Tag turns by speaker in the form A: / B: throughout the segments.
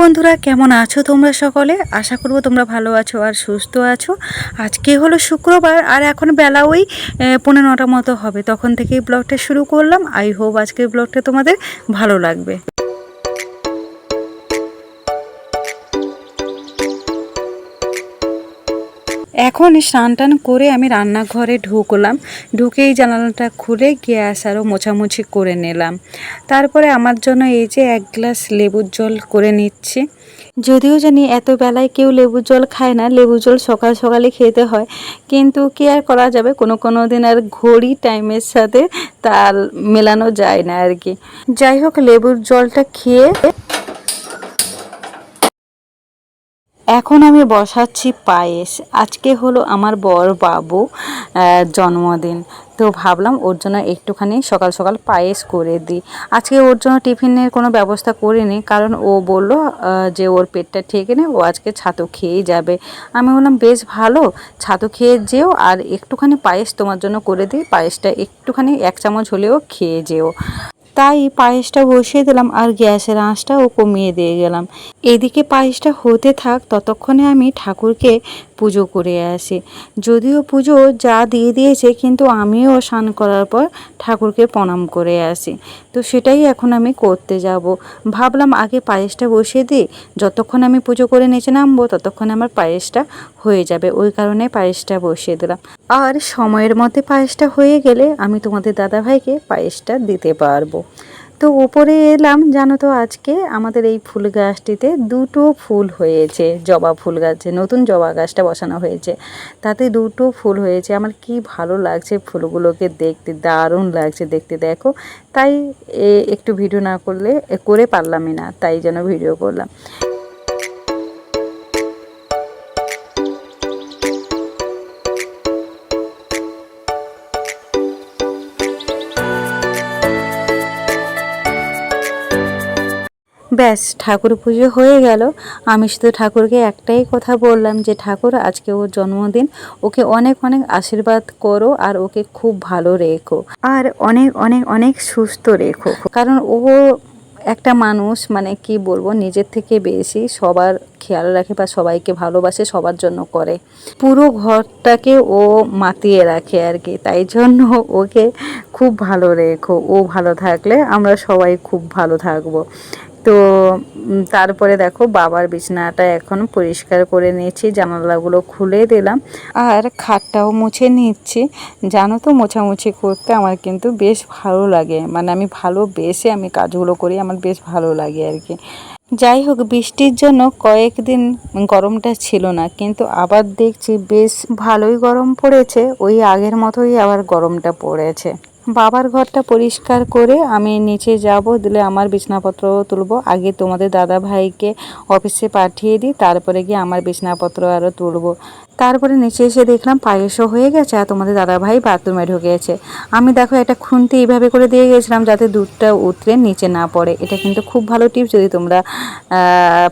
A: বন্ধুরা, কেমন আছো তোমরা সকলে? আশা করব তোমরা ভালো আছো আর সুস্থ আছো। আজকে হলো শুক্রবার আর এখন বেলা ওই পনেরো পৌনে নটা মতো হবে। তখন থেকেই ব্লগটা শুরু করলাম। আই হোপ আজকের ব্লগটা তোমাদের ভালো লাগবে। এখন স্নান টান করে আমি রান্নাঘরে ঢুকলাম। ঢুকেই জানালাটা খুলে গ্যাস আরও মোছামুছি করে নিলাম। তারপরে আমার জন্য এই যে এক গ্লাস লেবুর জল করে নিচ্ছি। যদিও জানি এত বেলায় কেউ লেবুর জল খায় না লেবু জল সকাল সকালে খেতে হয়। কিন্তু কি আর করা যাবে? কোনো কোনো দিন আর ঘড়ি টাইমের সাথে তাল মেলানো যায় না আর কি। যাই হোক, লেবুর জলটা খেয়ে এখন আমি বসাচ্ছি পায়েস। আজকে হলো আমার বর বাবু জন্মদিন। তো ভাবলাম ওর জন্য একটুখানি সকাল সকাল পায়েস করে দিই। আজকে ওর জন্য টিফিনের কোনো ব্যবস্থা করিনি, কারণ ও বলল যে ওর পেটটা ঠিক নেই, ও আজকে ছাতু খেয়েই যাবে। আমি বললাম, বেশ ভালো, ছাতু খেয়ে যেও আর একটুখানি পায়েস তোমার জন্য করে দিই। পায়েসটা একটুখানি এক চামচ হলেও খেয়ে যেও। তাই পায়েসটা বসিয়ে দিলাম আর গ্যাসের আঁচটাও কমিয়ে দিয়ে গেলাম। এদিকে পায়েসটা হতে থাক, ততক্ষণে আমি ঠাকুরকে পুজো করে আসি। যদিও পুজো যা দিয়ে দিয়েছে, কিন্তু আমিও স্নান করার পর ঠাকুরকে প্রণাম করে আসি। তো সেটাই এখন আমি করতে যাব। ভাবলাম আগে পায়েসটা বসিয়ে দিই, যতক্ষণ আমি পুজো করে নিচে নামবো, ততক্ষণ আমার পায়েসটা হয়ে যাবে। ওই কারণে পায়েসটা বসিয়ে দিলাম। আর সময়ের মধ্যে পায়েসটা হয়ে গেলে আমি তোমাদের দাদাভাইকে পায়েসটা দিতে পারব। তো ওপরে এলাম, জানো তো আজকে আমাদের এই ফুল গাছটিতে দুটো ফুল হয়েছে, জবা ফুল গাছে, নতুন জবা গাছটা বসানো হয়েছে। তাতে দুটো ফুল হয়েছে, আমার কি ভালো লাগছে ফুলগুলোকে দেখতে, দারুণ লাগছে দেখতে, দেখো। তাই একটু ভিডিও না করলে করে পারলামই না, তাই যেন ভিডিও করলাম। ব্যাস ঠাকুর পুজো হয়ে গেল। আমি শুধু ঠাকুরকে একটাই কথা বললাম যে ঠাকুর আজকে ওর জন্মদিন। ওকে অনেক অনেক আশীর্বাদ করো আর ওকে খুব ভালো রেখো। আর অনেক অনেক অনেক সুস্থ রেখো। কারণ ও একটা মানুষ মানে কি বলব নিজের থেকে বেশি সবার খেয়াল রাখে বা সবাইকে ভালোবাসে সবার জন্য করে। পুরো ঘরটাকে ও মাতিয়ে রাখে আর কি। তাই জন্য ওকে খুব ভালো রেখো। ও ভালো থাকলে আমরা সবাই খুব ভালো থাকব। তো তারপরে দেখো বাবার বিছানাটা এখন পরিষ্কার করে নিয়েছি, জানালাগুলো খুলে দিলাম। আর খাটটাও মুছে নিচ্ছি। জানো তো মোছামুছি করতে আমার কিন্তু বেশ ভালো লাগে। মানে আমি ভালোবেসে আমি কাজগুলো করি, আমার বেশ ভালো লাগে আর কি। যাই হোক, বৃষ্টির জন্য কয়েকদিন গরমটা ছিল না, কিন্তু আবার দেখছি বেশ ভালোই গরম পড়েছে। ওই আগের মতোই আবার গরমটা পড়েছে। বাবার ঘরটা পরিষ্কার করে আমি নিচে যাব, দিলে আমার বিছনাপত্র তুলব। আগে তোমাদের দাদা ভাইকে অফিসে পাঠিয়ে দিই, তারপরে গিয়ে আমার বিছনাপত্র আরও তুলবো। তারপরে নিচে এসে দেখলাম পায়েসও হয়ে গেছে আর তোমাদের দাদা ভাই বাথরুমে ঢুকেছে। আমি দেখো একটা খুন্তি এইভাবে করে দিয়ে গেছিলাম যাতে দুধটা উতরে নিচে না পড়ে। এটা কিন্তু খুব ভালো টিপস, যদি তোমরা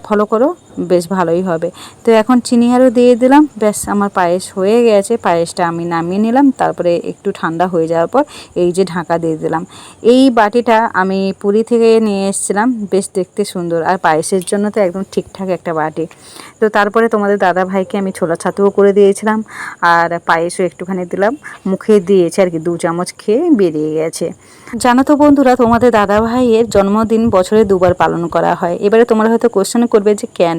A: ফলো করো, বেশ ভালোই হবে। তো এখন চিনি আরও দিয়ে দিলাম, ব্যাস আমার পায়েস হয়ে গেছে। পায়েসটা আমি নামিয়ে নিলাম, তারপরে একটু ঠান্ডা হয়ে যাওয়ার পর এই যে ঢাকা দিয়ে দিলাম। এই বাটিটা আমি পুরী থেকে নিয়ে এসেছিলাম, বেশ দেখতে সুন্দর। আর পায়েসের জন্য তো একদম ঠিকঠাক একটা বাটি। তো তারপরে তোমাদের দাদা ভাইকে আমি ছোলা ছাতুও করে দিয়েছিলাম আর পায়েসও একটুখানি দিলাম। মুখে দিয়েছে আর কি, দু চামচ খেয়ে বেরিয়ে গেছে। জানো তো বন্ধুরা, তোমাদের দাদা ভাইয়ের জন্মদিন বছরে দুবার পালন করা হয়। এবারে তোমরা হয়তো কোশ্চেন করবে যে কেন?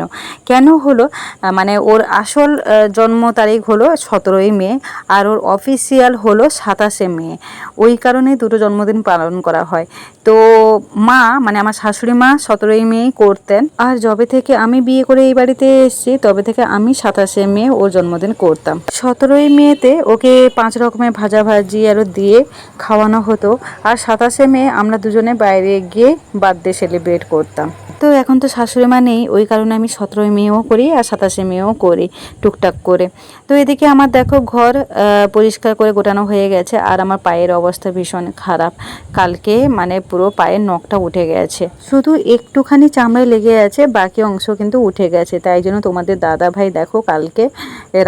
A: কেন হলো? মানে ওর আসল জন্ম তারিখ হলো সতেরোই মে আর ওর অফিসিয়াল হলো সাতাশে মে। ওই কারণে দুটো জন্মদিন পালন করা হয়। তো মা মানে আমার শাশুড়ি মা সতেরোই মেই করতেন। আর যবে থেকে আমি বিয়ে করে এই বাড়িতে এসেছি, তবে থেকে আমি সাতাশে মে ওর জন্মদিন করতাম। সতেরোই মেতে ওকে পাঁচ রকমের ভাজা ভাজি আরও দিয়ে খাওয়ানো হতো। আর সাতাশে মে আমরা দুজনে বাইরে গিয়ে বার্থডে সেলিব্রেট করতাম। তো এখন তো শাশুড়ি মা নেই, ওই কারণে আমি সতেরোই মেও করি আর সাতাশে মেও করি টুকটাক করে। তো এদিকে আমার দেখো ঘর পরিষ্কার করে গোটানো হয়ে গেছে। আর আমার পায়ের অবস্থা অবস্থা ভীষণ খারাপ। কালকে মানে পুরো পায়ের নখটা উঠে গেছে। শুধু একটুখানি চামড়ায় লেগে আছে, বাকি অংশ কিন্তু উঠে গেছে। তাই জন্য তোমাদের দাদা ভাই দেখো কালকে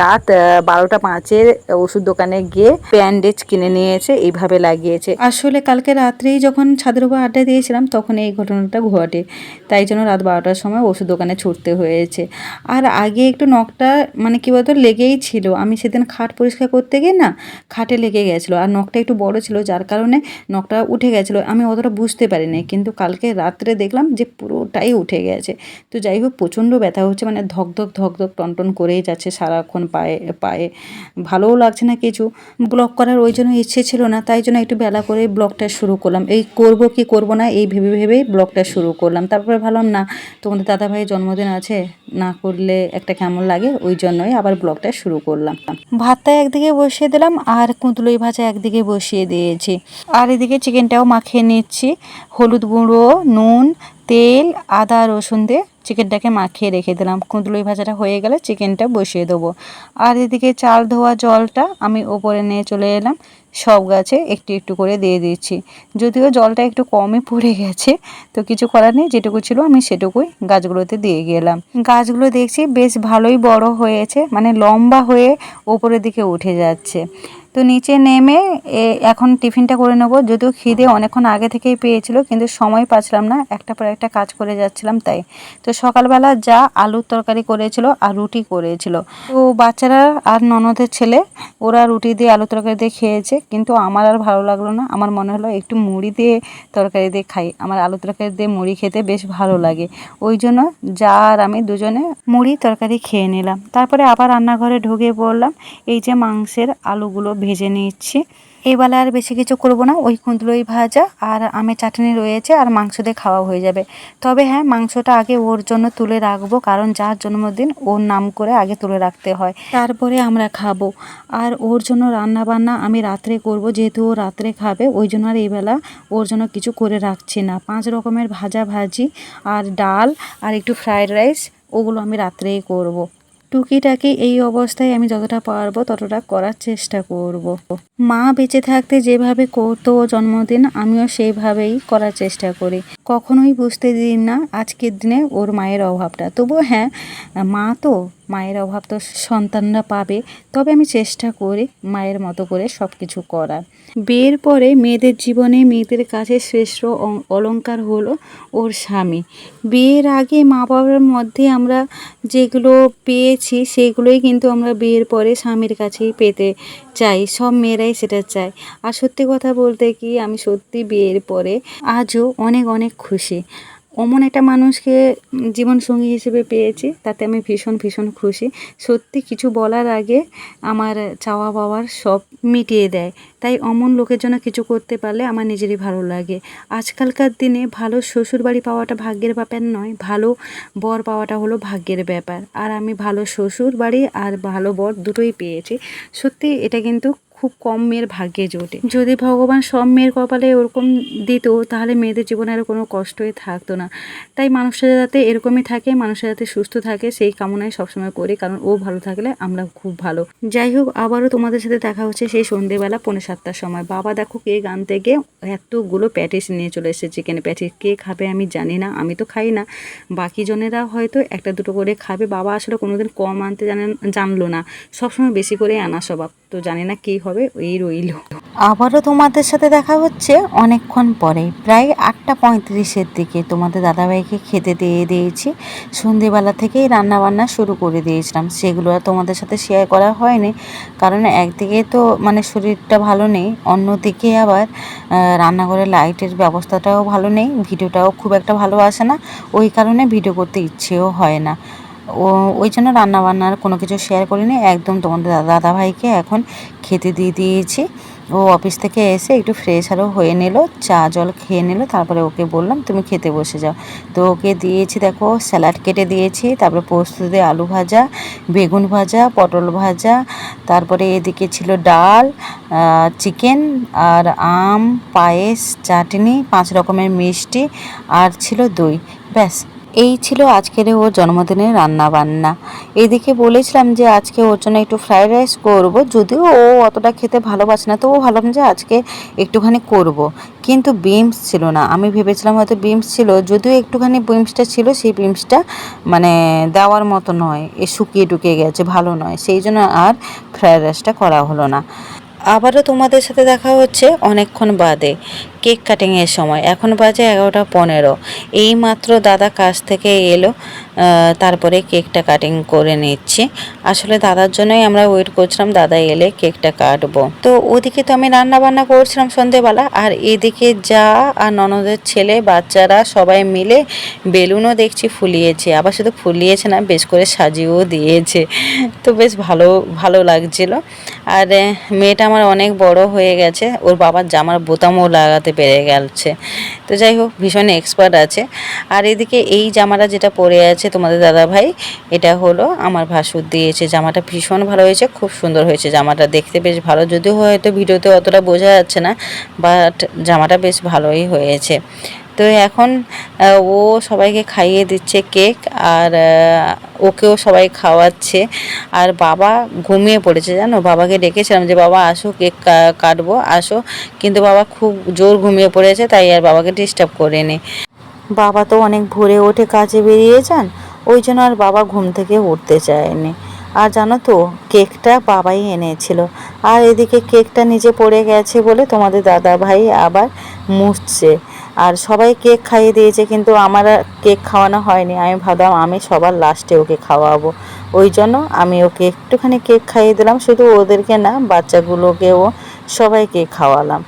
A: রাত বারোটা পাঁচের ওষুধ দোকানে গিয়ে ব্যান্ডেজ কিনে নিয়েছে, এইভাবে লাগিয়েছে। আসলে কালকে রাত্রেই যখন ছাদের উপর আড্ডা দিয়েছিলাম, তখন এই ঘটনাটা ঘটে। তাই জন্য রাত বারোটার সময় ওষুধ দোকানে ছুটতে হয়েছে। আর আগে একটু নখটা মানে কী বলতো, লেগেই ছিল। আমি সেদিন খাট পরিষ্কার করতে গিয়ে না, খাটে লেগে গেছিল। আর নখটা একটু বড় ছিল যার কারণে নখটা উঠে গেছিল। আমি অতটা বুঝতে পারিনি, কিন্তু কালকে রাত্রে দেখলাম যে পুরোটাই উঠে গেছে। তো যাই হোক, প্রচণ্ড ব্যথা হচ্ছে মানে ধকধক ধকধক টনটন করেই যাচ্ছে সারাক্ষণ পায়ে পায়ে। ভালোও লাগছে না কিছু। ব্লগ করার ওই জন্য ইচ্ছে ছিল না, তাই জন্য একটু বেলা করে ব্লগটা শুরু করলাম। এই করব কি করব না, এই ভেবে ভেবেই ব্লগটা শুরু করলাম। তারপরে ভাবলাম, না, তোমাদের দাদা ভাইয়ের জন্মদিন আছে, না করলে একটা কেমন লাগে? ওই জন্যই আবার ব্লগটা শুরু করলাম। ভাতটা একদিকে বসিয়ে দিলাম, আর কুঁদলুই ভাজা একদিকে বসিয়ে দিয়েছি। আর এদিকে চিকেনটাও মাখিয়ে নিচ্ছি। হলুদ গুঁড়ো, নুন, তেল, আদা, রসুন দিয়ে চিকেনটাকে মাখিয়ে রেখে দিলাম। কুঁদলুই ভাজাটা হয়ে গেলে চিকেনটা বসিয়ে দেবো। আর এদিকে চাল ধোয়া জলটা আমি ওপরে নিয়ে চলে এলাম। সব গাছে একটু একটু করে দিয়ে দিচ্ছি। যদিও জলটা একটু কমই পড়ে গেছে, তো কিছু করার নেই। যেটুকু ছিল আমি সেটুকুই গাছগুলোতে দিয়ে গেলাম। গাছগুলো দেখছি বেশ ভালোই বড় হয়েছে মানে লম্বা হয়ে ওপরের দিকে উঠে যাচ্ছে। তো নিচে নেমে এখন টিফিনটা করে নেব। যদিও খিদে অনেকক্ষণ আগে থেকেই পেয়েছিল, কিন্তু সময় পাচ্ছিলাম না। একটা পর একটা কাজ করে যাচ্ছিলাম তাই। তো সকালবেলা যা আলুর তরকারি করেছিল আর রুটি করেছিল। তো বাচ্চারা আর ননদের ছেলে, ওরা রুটি দিয়ে আলু তরকারি দিয়ে খেয়েছে, কিন্তু আমার আর ভালো লাগল না। আমার মনে হলো একটু মুড়ি দিয়ে তরকারি দিয়ে খাই। আমার আলু তরকারি দিয়ে মুড়ি খেতে বেশ ভালো লাগে। ওই জন্য যা আর আমি দুজনে মুড়ি তরকারি খেয়ে নিলাম। তারপরে আবার রান্নাঘরে ঢুকে পড়লাম। এই যে মাংসের আলুগুলো ভেজে নিচ্ছি। এবেলা আর বেশি কিছু করব না। ওই কুঁদলোই ভাজা আর আমের চাটনি রয়েছে আর মাংস দিয়ে খাওয়া হয়ে যাবে। তবে হ্যাঁ মাংসটা আগে ওর জন্য তুলে রাখব কারণ যার জন্মদিন ওর নাম করে আগে তুলে রাখতে হয়। তারপরে আমরা খাব। আর ওর জন্য রান্না বান্না আমি রাত্রে করব। যেহেতু ও রাত্রে খাবে, ওই জন্য আর এইবেলা ওর জন্য কিছু করে রাখছি না। পাঁচ রকমের ভাজা ভাজি আর ডাল আর একটু ফ্রায়েড রাইস, ওগুলো আমি রাত্রেই করব। টুকিটাকি এই অবস্থায় আমি যতটা পারব ততটা করার চেষ্টা করব। মা বেঁচে থাকতে যেভাবে করতো জন্মদিন, আমিও সেইভাবেই করার চেষ্টা করি কখনোই বুঝতে দিই না আজকের দিনে ওর মায়ের অভাবটা তবু হ্যাঁ মা তো মায়ের অভাব তো সন্তানরা পাবে, তবে আমি চেষ্টা করি মায়ের মতো করে সব কিছু করার। বিয়ের পরে মেয়েদের জীবনে মেয়েদের কাছে শ্রেষ্ঠ অ- অলংকার হলো ওর স্বামী। বিয়ের আগে মা বাবার মধ্যে আমরা যেগুলো পেয়েছি, সেগুলোই কিন্তু আমরা বিয়ের পরে স্বামীর কাছেই পেতে চাই, সব মেয়েরাই সেটা চায়। আর সত্যি কথা বলতে কি, আমি সত্যি বিয়ের পরে আজও অনেক অনেক খুশি। অমন একটা মানুষকে জীবনসঙ্গী হিসেবে পেয়েছি, তাতে আমি ভীষণ ভীষণ খুশি। সত্যি কিছু বলার আগে আমার চাওয়া পাওয়ার সব মিটিয়ে দেয়। তাই অমন লোকের জন্য কিছু করতে পারলে আমার নিজেরই ভালো লাগে। আজকালকার দিনে ভালো শ্বশুর বাড়ি পাওয়াটা ভাগ্যের ব্যাপার নয়, ভালো বর পাওয়াটা হলো ভাগ্যের ব্যাপার। আর আমি ভালো শ্বশুর বাড়ি আর ভালো বর দুটোই পেয়েছি। সত্যি এটা কিন্তু খুব কম মেয়ের ভাগ্যে জোটে যদি ভগবান সব মেয়ের কপালে ওরকম দিত, তাহলে মেয়েদের জীবনে আর কোনো কষ্টই থাকতো না। তাই মানুষের যাতে এরকমই থাকে, মানুষের যাতে সুস্থ থাকে, সেই কামনাই সবসময় করি, কারণ ও ভালো থাকলে আমরা খুব ভালো। যাই হোক, আবারও তোমাদের সাথে দেখা হচ্ছে সেই সন্ধেবেলা পৌনে সাতটার সময়। বাবা দেখো কে গান থেকে এতগুলো প্যাটিস নিয়ে চলে এসেছে। চিকেন প্যাটিস কে খাবে আমি জানি না, আমি তো খাই না। বাকি জনেরা হয়তো একটা দুটো করে খাবে। বাবা আসলে কোনোদিন কম আনতে জানেন, জানলো না। সবসময় বেশি করে আনা স্বভাব। তো জানি না কী হবে এই রইল। আবারও তোমাদের সাথে দেখা হচ্ছে অনেকক্ষণ পরে। প্রায় আটটা পঁয়ত্রিশের দিকে তোমাদের দাদাভাইকে খেতে দিয়ে দিয়েছি। সন্ধেবেলা থেকেই রান্না বান্না শুরু করে দিয়েছিলাম। সেগুলো আর তোমাদের সাথে শেয়ার করা হয়নি। কারণ একদিকে তো মানে শরীরটা ভালো নেই অন্যদিকে আবার আহ, রান্নাঘরের লাইটের ব্যবস্থাটাও ভালো নেই ভিডিওটাও খুব একটা ভালো আসে না। ওই কারণে ভিডিও করতে ইচ্ছেও হয় না। ও ওই জন্য রান্না বান্নার কোনো কিছু শেয়ার করিনি। একদম তোমাদের দাদা ভাইকে এখন খেতে দিয়ে দিয়েছি। ও অফিস থেকে এসে একটু ফ্রেশ আরও হয়ে নিল, চা জল খেয়ে নিল, তারপরে ওকে বললাম, তুমি খেতে বসে যাও। তো ওকে দিয়েছি, দেখো স্যালাড কেটে দিয়েছি, তারপরে পোস্ত দিয়ে আলু ভাজা, বেগুন ভাজা, পটল ভাজা, তারপরে এদিকে ছিল ডাল চিকেন আর আম, পায়েস, চাটনি, পাঁচ রকমের মিষ্টি আর ছিল দই। ব্যাস এই ছিল আজকের ওর জন্মদিনের রান্না বান্না এদিকে বলেছিলাম যে আজকে ওর জন্য একটু ফ্রাইড রাইস করব, যদিও ও অতটা খেতে ভালোবাসে না তো ও ভাবলাম যে আজকে একটুখানি করব। কিন্তু বিমস ছিল না। আমি ভেবেছিলাম হয়তো বিমস ছিল, যদিও একটুখানি বিমসটা ছিল, সেই বিমসটা মানে দেওয়ার মতো নয়, এ শুকিয়ে টুকিয়ে গেছে, ভালো নয়। সেই জন্য আর ফ্রায়েড রাইসটা করা হলো না। আবারও তোমাদের সাথে দেখা হচ্ছে অনেকক্ষণ বাদে। কেক কাটিংয়ের সময়। এখন বাজে এগারোটা পনেরো। এই মাত্র দাদা কাজ থেকে এলো। তারপরে কেকটা কাটিং করে নিচ্ছি। আসলে দাদার জন্যই আমরা ওয়েট করছিলাম, দাদা এলে কেকটা কাটবো। তো ওদিকে তো আমি রান্না বান্না করছিলাম সন্ধেবেলা, আর এদিকে যা আর ননদের ছেলে, বাচ্চারা সবাই মিলে বেলুনও দেখছি ফুলিয়েছে। আবার শুধু ফুলিয়েছে না, বেশ করে সাজিয়েও দিয়েছে। তো বেশ ভালো ভালো লাগছিল। আর মেয়েটা আমার অনেক বড় হয়ে গেছে, ওর বাবার জামার বোতামও লাগাতে পেরে গেছে। তো যাই হোক, ভীষণ এক্সপার্ট আছে। আর এদিকে এই জামাটা যেটা পরে আছে তোমাদের দাদা ভাই, এটা হলো আমার ভাসুর দিয়েছে জামাটা। ভীষণ ভালো হয়েছে, খুব সুন্দর হয়েছে জামাটা। দেখতে বেশ ভালো, যদিও হয়তো ভিডিওতে অতটা বোঝা যাচ্ছে না বাট জামাটা বেশ ভালোই হয়েছে। তো এখন ও সবাইকে খাইয়ে দিচ্ছে কেক, আর ওকেও সবাই খাওয়াচ্ছে। আর বাবা ঘুমিয়ে পড়েছে, জানো? বাবাকে ডেকেছিলাম যে, বাবা, আসো, কেক কাটবো, আসো। কিন্তু বাবা খুব জোর ঘুমিয়ে পড়েছে, তাই আর বাবাকে ডিস্টার্ব করিনি। বাবা তো অনেক ভোরে ওঠে কাজে বেরিয়ে যান ওই জন্য আর বাবা ঘুম থেকে উঠতে চায়নি। আর জানো তো, কেকটা বাবাই এনেছিল। আর এদিকে কেকটা নিজে পড়ে গেছে বলে তোমাদের দাদা ভাই আবার মুছছে। আর সবাই কেক খাইয়ে দিয়েছে, কিন্তু আমার কেক খাওয়ানো হয়নি। আমি ভাবলাম, আমি সবার লাস্টে ওকে খাওয়াবো। ওই জন্য আমি ওকে একটুখানি কেক খাইয়ে দিলাম, শুধু ওদেরকে না, বাচ্চাগুলোকেও সবাইকে খাওয়ালাম।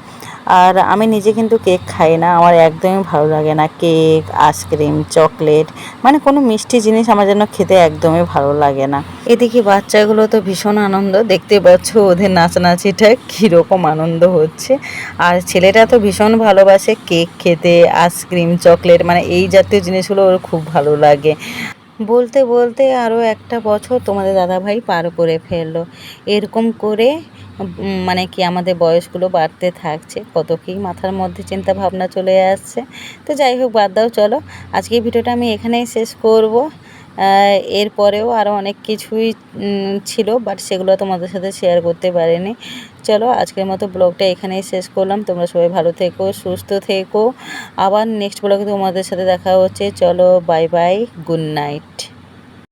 A: আর আমি নিজে কিন্তু কেক খাই না, আমার একদমই ভালো লাগে না। কেক, আইসক্রিম, চকলেট মানে কোনো মিষ্টি জিনিস আমার জন্য খেতে একদমই ভালো লাগে না। এদিকে বাচ্চাগুলো তো ভীষণ আনন্দ, দেখতে পাচ্ছ ওদের নাচানাচিটা কীরকম আনন্দ হচ্ছে। আর ছেলেটা তো ভীষণ ভালোবাসে কেক খেতে, আইসক্রিম, চকলেট মানে এই জাতীয় জিনিসগুলো ওর খুব ভালো লাগে। বলতে বলতে আরও একটা বছর তোমাদের দাদাভাই পার করে ফেলল। এরকম করে মানে কি আমাদের বয়সগুলো বাড়তে থাকছে, কত কী মাথার মধ্যে চিন্তা ভাবনা চলে আসছে। তো যাই হোক, বাদ দাও, চলো। আজকে ভিডিওটা আমি এখানেই শেষ করব। এরপরেও আরও অনেক কিছুই ছিল বাট সেগুলো তোমাদের সাথে শেয়ার করতে পারিনি। চলো, আজকের মতো ব্লগটা এখানেই শেষ করলাম। তোমরা সবাই ভালো থেকো, সুস্থ থেকো। আবার নেক্সট ব্লগে তোমাদের সাথে দেখা হচ্ছে। চলো বাই বাই গুড নাইট